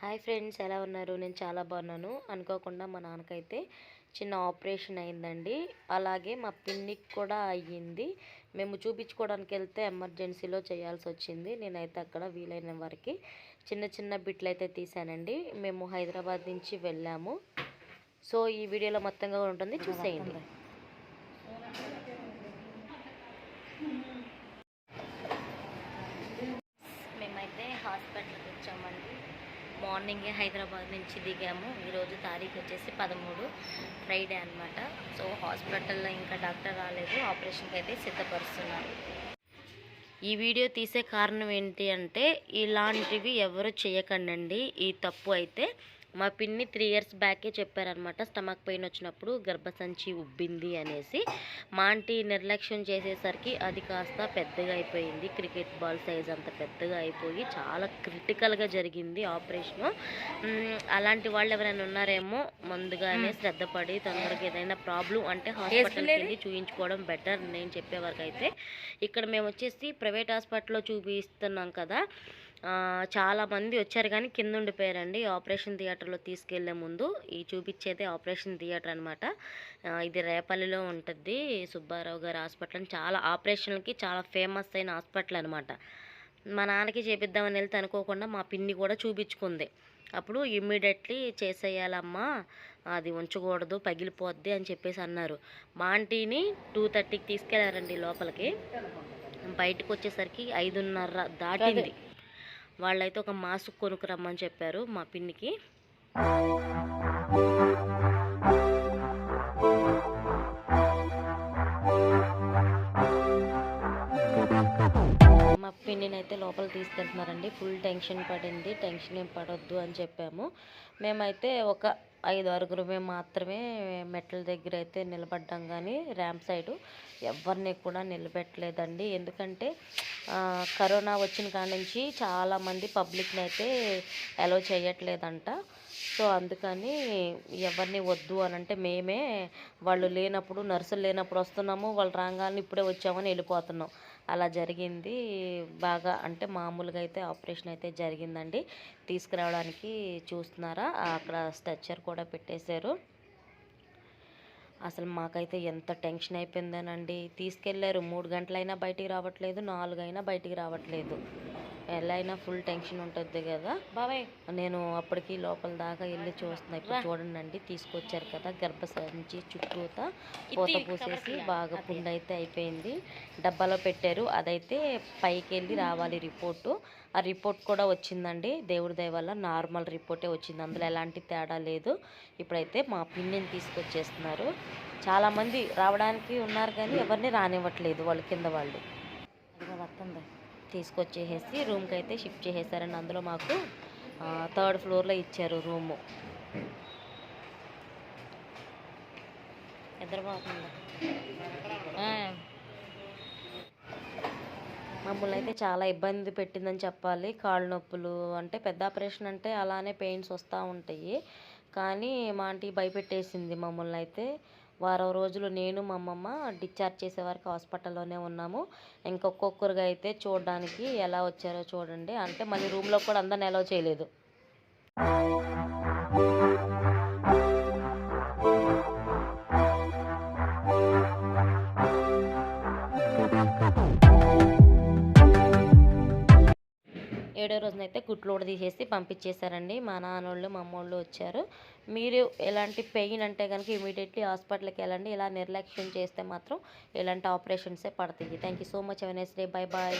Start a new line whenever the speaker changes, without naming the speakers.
Hi friends ఎలా ఉన్నారు? నేను చాలా బాగున్నాను. అనుకోకుండా మా నాన్నకైతే చిన్న ఆపరేషన్ అయిందండి. అలాగే మా పిన్నికి కూడా అయ్యింది. మేము చూపించుకోవడానికి వెళ్తే ఎమర్జెన్సీలో చేయాల్సి వచ్చింది. నేనైతే అక్కడ వీలైన వరకు చిన్న చిన్న బిట్లు అయితే తీసానండి మేము హైదరాబాద్ నుంచి వెళ్ళాము. సో ఈ వీడియోలో మొత్తంగా ఉంటుంది. చూసేయండి మేమైతే హాస్పిటల్కి వచ్చామండి మార్నింగే హైదరాబాద్ నుంచి దిగాము. ఈరోజు తారీఖు వచ్చేసి పదమూడు ఫ్రైడే అనమాట సో హాస్పిటల్లో ఇంకా డాక్టర్ రాలేదు. ఆపరేషన్కి అయితే సిద్ధపరుస్తున్నారు. ఈ వీడియో తీసే కారణం ఏంటి అంటే ఇలాంటివి ఎవరు చేయకండి ఈ తప్పు అయితే మా పిన్ని త్రీ ఇయర్స్ బ్యాకే చెప్పారనమాట స్టమక్ పెయిన్ వచ్చినప్పుడు గర్భసంచి ఉబ్బింది అనేసి. మా ఆంటీ నిర్లక్ష్యం చేసేసరికి అది కాస్త పెద్దగా అయిపోయింది. క్రికెట్ బాల్ సైజ్ అంత పెద్దగా అయిపోయి చాలా క్రిటికల్గా జరిగింది ఆపరేషన్. అలాంటి వాళ్ళు ఎవరైనా ఉన్నారేమో ముందుగానే శ్రద్ధ పడి తొందరగా ఏదైనా ప్రాబ్లం అంటే హాస్పిటల్కి వెళ్ళి చూయించుకోవడం బెటర్ నేను చెప్పే వరకు అయితే. ఇక్కడ మేము వచ్చేసి ప్రైవేట్ హాస్పిటల్లో చూపిస్తున్నాం కదా. చాలామంది చాలా మంది వచ్చారు కానీ కింద ఉండిపోయారండి. ఆపరేషన్ థియేటర్లో తీసుకెళ్ళే ముందు ఈ చూపించేది ఆపరేషన్ థియేటర్ అనమాట ఇది రేపల్లిలో ఉంటుంది. సుబ్బారావు గారి హాస్పిటల్ చాలా ఆపరేషన్కి చాలా ఫేమస్ అయిన హాస్పిటల్ అనమాట మా నాన్నకి చేపిద్దామని వెళ్తే అనుకోకుండా మా పిన్ని కూడా చూపించుకుంది. అప్పుడు ఇమ్మీడియట్లీ చేసేయాలమ్మా అది ఉంచకూడదు పగిలిపోద్ది అని చెప్పేసి అన్నారు. మా ఆంటీని టూ థర్టీకి తీసుకెళ్ళారండి లోపలికి. బయటకు వచ్చేసరికి ఐదున్నర దాటింది. వాళ్ళైతే ఒక మాస్క్ కొనుక్కు రమ్మని చెప్పారు మా పిన్నికి. పిండిని అయితే లోపల తీసుకెళ్తున్నారండి. ఫుల్ టెన్షన్ పడింది. టెన్షన్ ఏం పడొద్దు అని చెప్పాము. మేమైతే ఒక ఐదు ఆరుగురు మాత్రమే మెట్ల దగ్గర అయితే నిలబడ్డాం కానీ ర్యాంప్ సైడు ఎవరిని కూడా నిలబెట్టలేదండి. ఎందుకంటే కరోనా వచ్చిన కాడ నుంచి చాలామంది పబ్లిక్ని అయితే అలో చేయట్లేదంట. సో అందుకని ఎవరిని వద్దు అని అంటే మేమే వాళ్ళు లేనప్పుడు నర్సులు లేనప్పుడు వస్తున్నాము వాళ్ళు రాగానే ఇప్పుడే వచ్చామని వెళ్ళిపోతున్నాం. అలా జరిగింది. బాగా అంటే మామూలుగా అయితే ఆపరేషన్ అయితే జరిగిందండి. తీసుకురావడానికి చూస్తున్నారా? అక్కడ స్ట్రెచ్చర్ కూడా పెట్టేశారు. అసలు మాకైతే ఎంత టెన్షన్ అయిపోయిందేనండి. తీసుకెళ్ళారు మూడు గంటలైనా బయటికి రావట్లేదు. నాలుగైనా బయటికి రావట్లేదు. ఎలా అయినా ఫుల్ టెన్షన్ ఉంటుంది కదా. బాబాయ్. నేను అప్పటికి లోపల దాకా వెళ్ళి చూస్తున్నా. ఇప్పుడు చూడండి అండి తీసుకొచ్చారు కదా గర్భసంచి చుట్టూతా పూత పూసేసి బాగా పుండు అయితే అయిపోయింది. డబ్బాలో పెట్టారు. అదైతే పైకి వెళ్ళి రావాలి రిపోర్టు. ఆ రిపోర్ట్ కూడా వచ్చిందండి. దేవుడి దయ వల్ల నార్మల్ రిపోర్టే వచ్చింది. అందులో ఎలాంటి తేడా లేదు. ఇప్పుడైతే మా పిన్నిని తీసుకొచ్చేస్తున్నారు. చాలామంది రావడానికి ఉన్నారు కానీ ఎవరిని రానివ్వట్లేదు వాళ్ళు కింద వాళ్ళు. వస్తుంది తీసుకొచ్చేసేసి రూమ్కి అయితే షిఫ్ట్ చేసేసారండి. అందులో మాకు థర్డ్ ఫ్లోర్లో ఇచ్చారు రూము. నిద్రపోతుందా ఆ. మమ్మల్ని అయితే చాలా ఇబ్బంది పెట్టిందని చెప్పాలి. కాళ్ళు నొప్పులు అంటే పెద్ద ఆపరేషన్ అంటే అలానే పెయిన్స్ వస్తూ ఉంటాయి. కానీ మా ఆంటీ భయపెట్టేసింది మమ్మల్ని అయితే వారం రోజులు నేను మా అమ్మమ్మ డిశ్చార్జ్ చేసే వరకు హాస్పిటల్లోనే ఉన్నాము. ఇంకొక్కొక్కరుగా అయితే చూడడానికి ఎలా వచ్చారో చూడండి. అంటే మళ్ళీ రూమ్లో కూడా అందరిని అలౌ చేయలేదు. ఏడో రోజునైతే గుట్లు కూడా తీసేసి పంపించేశారండి. మా నాన్నోళ్ళు మా అమ్మోళ్ళు వచ్చారు. మీరు ఎలాంటి పెయిన్ అంటే కనుక ఇమీడియట్లీ హాస్పిటల్కి వెళ్ళండి. ఇలా నిర్లక్ష్యం చేస్తే మాత్రం ఇలాంటి ఆపరేషన్సే పడతాయి. Thank you so much. Awareness day. Bye bye